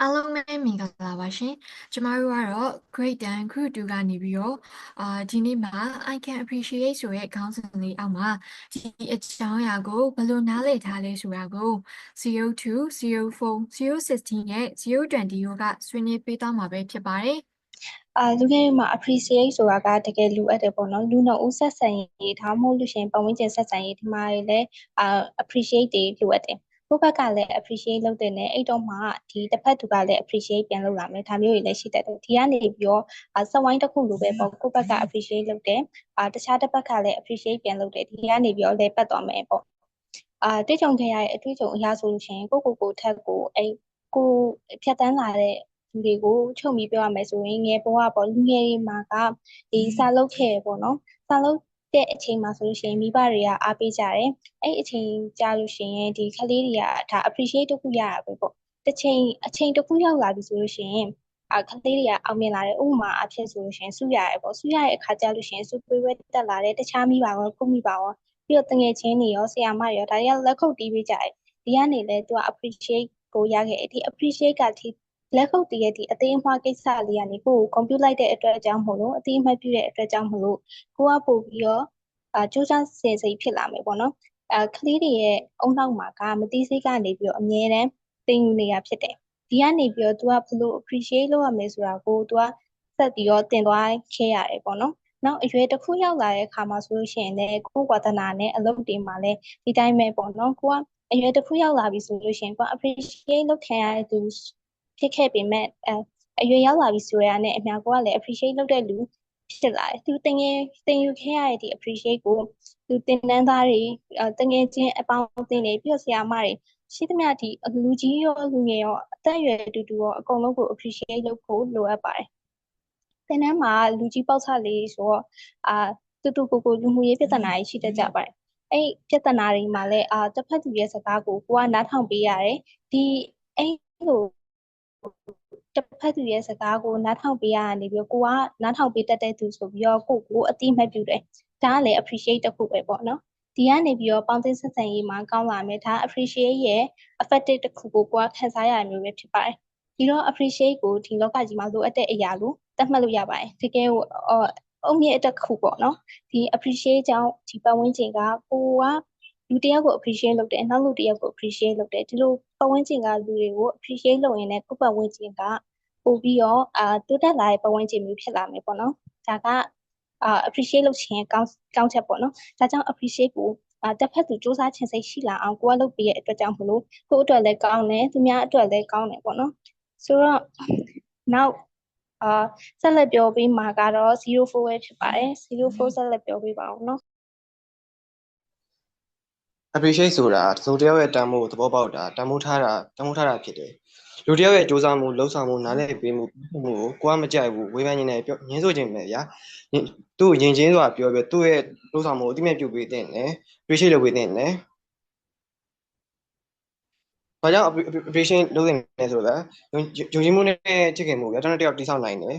အားလုံးပဲမင်္ဂလာပါရှင်ကျမတို့ကတော့ Grade 10 Group 2ကနေပြီးတော့အာဒီနေ့မှာ I can appreciate ဆိုတဲ့ခေါင်းစဉ်လေးအောက်မှာဒီအကြောင်းအရာကိုဘယ်လိုနားလည်ထားလဲဆိုတာကို02 04 016 နဲ့020ကဆွေးနွေးပေးသွားမှာပဲဖြစ်ပါတယ်အာလူငယ်တွေမှာ appreciate ဆိုတာကတကယ်လိုအပ်တယ်ပေါ့နော်လူနှုတ်ဦးဆက်ဆံရေးဒါမှမဟုတ်လို့ရှရင်ပတ်ဝန်းကျင်ဆက်ဆံရေးဒီမှာလည်းအာ appreciate တွေလိုအပ်တယ် ကိုယ့်ဘက်ကလည်း appreciate လုပ်တယ်နဲ့အဲ့တော့မှဒီတစ်ဖက်သူကလည်း appreciate ပြန်လုပ်လာမယ်ဒါမျိုးတွေလည်းရှိတတ်တယ်ဒီကနေပြီးတော့အာစက်ဝိုင်းတစ်ခုလိုပဲပေါ့ကိုယ့်ဘက်က appreciate လုပ်တယ်အာတခြားတစ်ဘက်ကလည်း appreciate ပြန်လုပ်တယ်ဒီကနေပြီးတော့လည်းပတ်သွားမယ်ပေါ့အာတွေ့ကြုံခဲ့ရတဲ့အတွေ့အကြုံအရာဆိုလို့ရှိရင်ကိုကိုကိုထက်ကိုအဲ့ကိုဖြတ်တန်းလာတဲ့လူတွေကိုချုပ်ပြီးပြောရမယ်ဆိုရင်ငယ်ဘဝပေါ့လူငယ်တွေမှာကဒီစာလုပ်ခဲ့ပေါ့နော်စာလုပ် တဲ့အချိန်မှာဆိုလို့ရှိရင်မိဘတွေကအားပေးကြတယ်အဲ့အချိန်ကြာလို့ရှိရင်ဒီကလေးတွေကဒါ appreciate တစ်ခုရတာပဲပေါ့တစ်ချိန်အချိန်တစ်ခုရောက်လာပြီဆိုလို့ရှိရင်အခလေးတွေကအောင်မြင်လာတယ်ဥပမာအဖြစ်ဆိုလို့ရှိရင်စုရတယ်ပေါ့စုရတဲ့အခါကျလို့ရှိရင်စုပေးဝဲတက်လာတယ်တခြားမိပါရောကိုမိပါရောပြီးတော့တငယ်ချင်းတွေရောဆရာမရောဒါတွေကလက်ခုပ်တီးပေးကြတယ်ဒီကနေလဲသူက appreciate ကိုရခဲ့ဒီ appreciate ကဒီ လက်ခုပ်တည်းရဲ့ဒီအသေးအမွှားကိစ္စလေးကနေကိုကိုကွန်ပျူတာလိုက်တဲ့အတွက်အကြောင်းမို့လို့အသေးအမှတ်ပြုတဲ့အတွက်ကြောင့်မို့လို့ကိုကပို့ပြီးတော့အာစူးစမ်းစေစိတ်ဖြစ်လာမယ်ပေါ့နော်အခလေးတွေရဲ့အုံနောက်မှာကမတိစိတ်ကနေပြီးတော့အမြဲတမ်းတင်ယူနေတာဖြစ်တယ်ဒီကနေပြီးတော့ तू ကဘလို့ appreciate လုပ်ရမယ်ဆိုတာကို तू ကဆက်ပြီးတော့တင်သွားခဲ့ရတယ်ပေါ့နော်နောက်အရွယ်တစ်ခုရောက်လာတဲ့အခါမှာဆိုလို့ရှိရင်လည်းကိုယ်ဝါသနာနဲ့အလုပ်တွေမှာလည်းဒီတိုင်းပဲပေါ့နော်ကိုကအရွယ်တစ်ခုရောက်လာပြီဆိုလို့ရှိရင်ကို appreciate လုပ်ခံရတဲ့သူ ဖြစ်ခဲ့ပေမဲ့အဲအရွယ်ရောက်လာပြီဆိုရတဲ့အများကိုကလည်း appreciate လုပ်တဲ့လူဖြစ်လာတယ်သူတင်ငယ်တင်ယူခဲ့ရတဲ့ဒီ appreciate ကိုသူတင်နန်းသားတွေတငယ်ချင်းအပေါင်းအသင်းတွေပြီးတော့ဆရာမတွေရှိသမျှဒီလူကြီးရောလူငယ်ရောအသက်အရွယ်တူတူရောအကုန်လုံးကို appreciate လုပ်ဖို့လိုအပ်ပါတယ်သင်တန်းမှာလူကြီးပေါက်ချလေးဆိုတော့အာတူတူကိုကိုလူမှုရေးပြဿနာတွေရှိတတ်ကြပါတယ်အဲ့ပြဿနာတွေမှာလည်းအာတစ်ဖက်သူရဲ့စကားကိုကိုကနားထောင်ပေးရတယ်ဒီအဲ့လို တစ်ဖက်သူရဲ့စကားကိုနားထောင်ပေးရတာနေပြီးကိုကနားထောင်ပေးတတ်တဲ့သူဆိုပြီးတော့ကိုကိုအတိမတ်ပြုတယ်ဒါကလည်း appreciate တစ်ခုပဲပေါ့နော်ဒီကနေပြီးတော့ပေါင်းသိဆက်ဆံရေးမှာကောင်းလာမယ်ဒါ appreciate ရဲ့ effective တစ်ခုကိုကိုကခန်းစားရမျိုးပဲဖြစ်ပါတယ်ဒီတော့ appreciate ကိုဒီလောကကြီးမှာလိုအပ်တဲ့အရာလို့သတ်မှတ်လို့ရပါတယ်တကယ်ကိုအုံမြင့်အတက်ခုပေါ့နော်ဒီ appreciate ကြောင့်ဒီပတ်ဝန်းကျင်ကကိုက လူတယောက်ကို appreciate လုပ်တယ်နောက်လူတယောက်ကို appreciate လုပ်တယ်ဒီလိုပတ်ဝန်းကျင်ကလူတွေကို appreciate လုပ်ရင်လည်းကိုယ့်ပတ်ဝန်းကျင်ကပို့ပြီးတော့အာတိုးတက်လာတဲ့ပတ်ဝန်းကျင်မျိုးဖြစ်လာမယ်ပေါ့နော်ဒါကအာ appreciate လုပ်ခြင်းကောင်းကောင်းချက်ပေါ့နော်ဒါကြောင့် appreciate ကိုအာတစ်ဖက်သူစူးစမ်းခြင်းစိတ်ရှိလာအောင်ကိုကလုပ်ပေးရဲ့အတွက်ကြောင့်မလို့ကိုအတွက်လည်းကောင်းတယ်သူများအတွက်လည်းကောင်းတယ်ပေါ့နော်ဆိုတော့နောက်အာဆက်လက်ပြောပေးမှာကတော့04ပဲဖြစ်ပါတယ်04ဆက်လက်ပြောပေးပါအောင်နော် appreciate ဆိုတာသူတယောက်ရဲ့တန်ဖိုးကိုသဘောပေါက်တာတန်ဖိုးထားတာတန်ဖိုးထားတာဖြစ်တယ်လူတယောက်ရဲ့စူးစမ်းမှုလှုပ်ဆောင်မှုနားလည်ပေးမှုမှုကိုကိုကမကြိုက်ဘူးဝေဖန်နေတယ်ပြောညင်းဆိုခြင်းပဲဗျာသူ့ရင်ချင်းဆိုတာပြောပြသူ့ရဲ့လှုပ်ဆောင်မှုအတိအမြတ်ပြုပေးတဲ့နဲ့ appreciate လုပ်ပေးတဲ့နဲ့ဘာကြောင့် appreciate လုပ်နေလဲဆိုတော့ယုံကြည်မှုနဲ့ချစ်ခင်မှုဗျာတယောက်တယောက်တိဆောက်နိုင်တယ်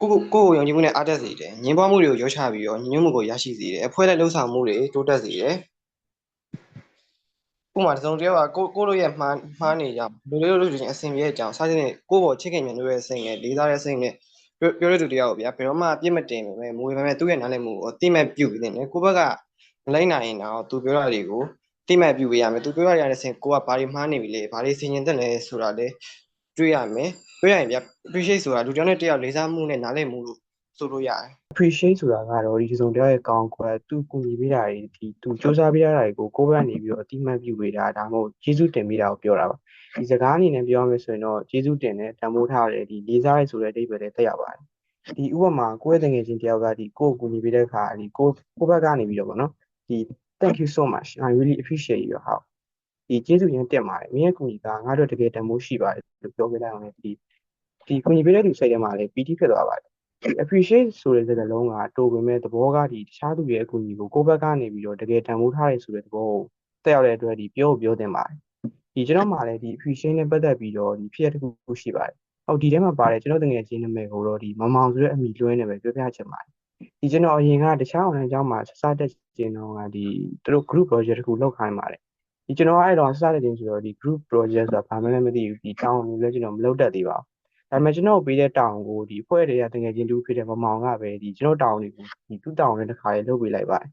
ကိုကိုကိုကိုယုံကြည်မှုနဲ့အားတက်စေတယ်ညင်ပွားမှုတွေကိုရောချပြီးတော့ညညမှုကိုရရှိစေတယ်အဖွဲတဲ့လှုပ်ဆောင်မှုတွေတိုးတက်စေတယ် ဥပမာတစုံတယောက်ကကိုကိုတို့ရဲ့မှားမှားနေကြလူတွေလို့လို့ချင်းအဆင်ပြေတဲ့အကြောင်းစားခြင်းနဲ့ကိုယ့်ဘောချစ်ခင်မြန်လို့ရဲ့စိတ်နဲ့လေးစားတဲ့စိတ်နဲ့ပြောပြောရတဲ့သူတယောက်ဗျာဘယ်တော့မှပြစ်မတင်ပဲမူပဲမဲ့သူ့ရဲ့နားလည်မှုကိုတိမဲ့ပြုတ်ပြီးနေတယ်ကိုယ့်ဘက်ကလိုက်နိုင်ရင်တော့သူပြောတာတွေကိုတိမဲ့ပြုတ်ပေးရမယ်သူပြောရတဲ့စိတ်ကိုကဘာတွေမှားနေပြီလဲဘာတွေဆင်ញင်တက်လဲဆိုတာလေတွေးရမယ်တွေးရရင်ဗျာ appreciate ဆိုတာလူတယောက်နဲ့တယောက်လေးစားမှုနဲ့နားလည်မှုလို့ ဆိုလို့ရတယ် appreciate ဆိုတာကတော့ဒီစုံတရားရဲ့ကောင်းကွယ်သူကူညီပေးတာတွေဒီသူစူးစမ်းပေးတာတွေကိုကိုယ့်ဘက်ကနေပြီးတော့အတိမတ်ပြုပေးတာဒါမှမဟုတ်ကျေးဇူးတင်ပေးတာကိုပြောတာပါဒီစကားအနေနဲ့ပြောရမယ်ဆိုရင်တော့ကျေးဇူးတင်တယ်တန်ဖိုးထားတယ်ဒီလေးစားရဲဆိုတဲ့အဓိပ္ပာယ်တွေတက်ရောက်ပါတယ်ဒီဥပမာကိုယ့်ရဲ့တငယ်ချင်းတယောက်ကဒီကိုယ့်ကိုကူညီပေးတဲ့အခါဒီကိုကိုယ့်ဘက်ကနေပြီးတော့ဗောနော်ဒီ thank you so much i really appreciate your help ဒီကျေးဇူးရင်တင်ပါတယ်မင်းရဲ့ကူညီကငါတို့တကယ်တန်ဖိုးရှိပါတယ်လို့ပြောပေးလိုက်အောင်လေဒီဒီကူညီပေးတဲ့သူစိတ်ထဲမှာလည်းပီတိဖြစ်သွားပါတယ် appreciate ဆိုတဲ့စကားလုံးကတိုးပေမဲ့သဘောကဒီတခြားသူရဲ့အကူအညီကိုကိုယ့်ဘက်ကနေပြီးတော့တကယ်တန်ဖိုးထားရဲဆိုတဲ့သဘောကိုတက်ရောက်တဲ့အတွက်ဒီပြောပြောတင်ပါတယ်ဒီကျွန်တော်မှလည်းဒီ appreciate နဲ့ပတ်သက်ပြီးတော့ဒီဖြစ်ရတစ်ခုခုရှိပါတယ်ဟုတ်ဒီထဲမှာပါတယ်ကျွန်တော်တကယ်ချင်းနာမည်ကိုတော့ဒီမမောင်ဆိုတဲ့အမိလွှဲနေပဲပြောပြချင်ပါတယ်ဒီကျွန်တော်အရင်ကတခြား online ကျောင်းမှာစစတက်ကျင်တော့ကဒီသူတို့ group project တစ်ခုလုပ်ခိုင်းပါတယ်ဒီဒီကျွန်တော်ကအဲ့တော့စတဲ့တင်ဆိုတော့ဒီ group project ဆိုတာဘာမှလည်းမသိဘူးဒီတောင်းလို့လည်းကျွန်တော်မလုပ်တတ်သေးပါဘူး ဒါပေမဲ့ကျွန်တော်ပေးတဲ့တောင်းကိုဒီဖွဲ့တွေကတကယ်ချင်းတူဖြစ်တဲ့မမောင်ကပဲဒီကျွန်တော်တောင်းတွေကိုဒီသူ့တောင်းနဲ့တစ်ခါလေးလုပ်ပေးလိုက်ပါတယ်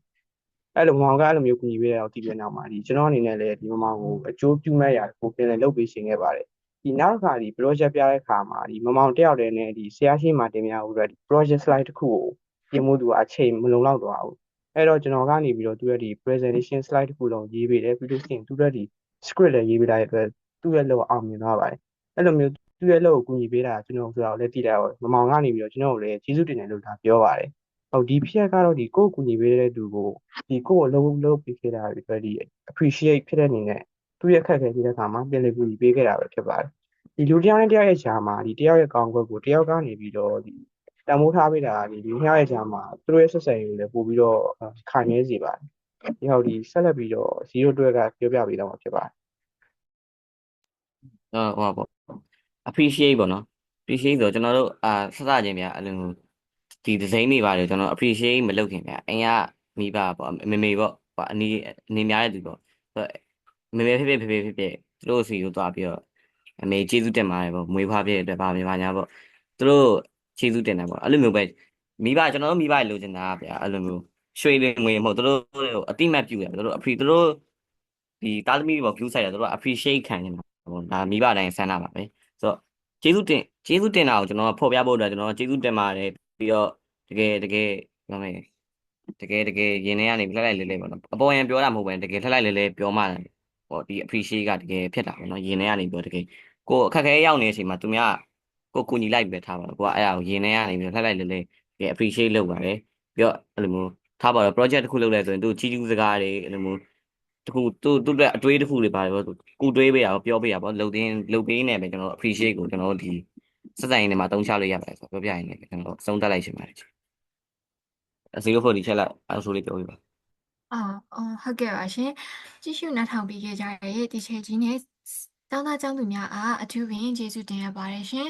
အဲ့လိုမမောင်ကအဲ့လိုမျိုးကူညီပေးတဲ့တော့တည်ပြနောက်မှာဒီကျွန်တော်အနေနဲ့လည်းဒီမမောင်ကိုအကျိုးပြုမဲ့ရာကိုပြန်လည်လုပ်ပေးရှင်ခဲ့ပါတယ်ဒီနောက်တစ်ခါဒီ project ပြတဲ့အခါမှာဒီမမောင်တယောက်တည်းနဲ့ဒီဆရာရှိမှတင်ပြဦးရဒီ project slide တစ်ခုကိုပြင်မှုသူအချိန်မလုံလောက်တော့ဘူးအဲ့တော့ကျွန်တော်ကနေပြီးတော့သူရဲ့ဒီ presentation slide တစ်ခုလုံးရေးပေးတယ်ပြီးလို့ရှိရင်သူရဲ့ဒီ script လည်းရေးပေးလိုက်တဲ့အတွက်သူ့ရဲ့လောက်အောင်မြင်သွားပါတယ်အဲ့လိုမျိုး သူ့ရဲ့လောက်ကိုကူညီပေးတာကျွန်တော်ဆိုတာကိုလည်းသိလိုက်တော့မမောင်ကနေပြီးတော့ကျွန်တော်ကိုလည်းကျေးဇူးတင်တယ်လို့ဒါပြောပါတယ်ဟုတ်ဒီဖြစ်ရက်ကတော့ဒီကိုယ့်ကိုကူညီပေးတဲ့သူကိုဒီကိုယ့်ကိုလုံးလုံးပေးခဲ့တာတွေအတွက်ဒီ appreciate ဖြစ်တဲ့အနေနဲ့သူ့ရဲ့ခက်ခဲတဲ့အခါမှာပြန်လည်ကူညီပေးခဲ့တာပဲဖြစ်ပါတယ်ဒီလူတစ်ယောက်နဲ့တစ်ယောက်ရဲ့ဂျာမှာဒီတစ်ယောက်ရဲ့ကောင်းကွက်ကိုတစ်ယောက်ကနေပြီးတော့ဒီတန်မိုးထားပေးတာဒီလူနှစ်ယောက်ရဲ့ဂျာမှာသူတို့ရဲ့ဆက်ဆံရေးကိုလည်းပို့ပြီးတော့ခိုင်နေစေပါတယ်ဒီဟောဒီဆက်လက်ပြီးတော့0အတွက်ကပြောပြပေးတော့မှာဖြစ်ပါတယ်ဟောဟောပေါ့ appreciate ပေါ့နော် appreciate ဆိုတော့ကျွန်တော်တို့အာစစချင်းဗျာအဲ့လိုဒီဒီဇိုင်းတွေပါတယ်ကျွန်တော် appreciate မလုပ်ခင်ဗျာအင်ကမိဘပေါ့မေမေပေါ့ဟိုအနီအနေများတဲ့သူပေါ့ဆိုတော့မေမေဖြစ်ဖြစ်ဖြစ်ဖြစ်ဖြစ်သူတို့စီကိုသွားပြီးတော့အမေကျေးဇူးတင်ပါတယ်ပေါ့မွေးဖွားပြည့်တဲ့အတွက်ဗာမြန်မာညာပေါ့သူတို့ကျေးဇူးတင်တယ်ပေါ့အဲ့လိုမျိုးပဲမိဘကျွန်တော်တို့မိဘလိုချင်တာဗျာအဲ့လိုမျိုးရွှေလင်ငွေမဟုတ်သူတို့အတိမတ်ပြုတယ်သူတို့ appre သူတို့ဒီတာသမီတွေပေါ့ view site တယ်သူတို့ appreciate ခံနေတာပေါ့ဒါမိဘတိုင်းဆန္ဒပါပဲဆိုတော့ ကျေးဇူးတင်ကျေးဇူးတင်တာကိုကျွန်တော်ဖော်ပြဖို့အတွက်ကျွန်တော်ကျေးဇူးတင်ပါတယ်ပြီးတော့တကယ်တကယ်ပြောမယ်တကယ်တကယ်ရင်ထဲကနေလှလိုက်လဲလဲပေါ့နော်အပေါ်ယံပြောတာမဟုတ်ဘဲတကယ်လှလိုက်လဲလဲပြောမှတယ်ဟောဒီ appreciate ကတကယ်ဖြစ်တာပေါ့နော်ရင်ထဲကနေပြောတကယ်ကိုအခက်ခဲရောက်နေတဲ့အချိန်မှာသူများကိုကူညီလိုက်ပဲထားပါတော့ကိုကအဲ့ဒါကိုရင်ထဲကနေပြီးလှလိုက်လဲလဲတကယ် appreciate လုပ်ပါတယ်ပြီးတော့အဲ့လိုမျိုးထားပါတော့ project တစ်ခုလုပ်လဲဆိုရင်သူချီးကျူးစကားတွေအဲ့လိုမျိုး တခုသူသူ့အတွက်အတွေးတစ်ခုတွေပါတယ်ပေါ့ကူတွေးပေးတာပေါ့ပြောပေးတာပေါ့လှုပ်တင်းလှုပ်ပေးနေပဲကျွန်တော် appreciate ကိုကျွန်တော်တို့ဒီစက်ဆိုင်တွေမှာတုံးချလို့ရပါတယ်ဆိုတော့ပြောပြရင်လည်းကျွန်တော်အဆုံးသတ်လိုက်ရှင်ပါတယ်အစီလို့ဖို့ဒီချက်လိုက်အဲ့ဆိုလေးပြောပြပါအာအော်ဟုတ်ကဲ့ပါရှင်ကြည့်ရှုနားထောင်ပေးခဲ့ကြတဲ့ဒီချက်ကြီးနဲ့ကျောင်းသားကျောင်းသူများအားအထူးပင်ကျေးဇူးတင်ရပါတယ်ရှင်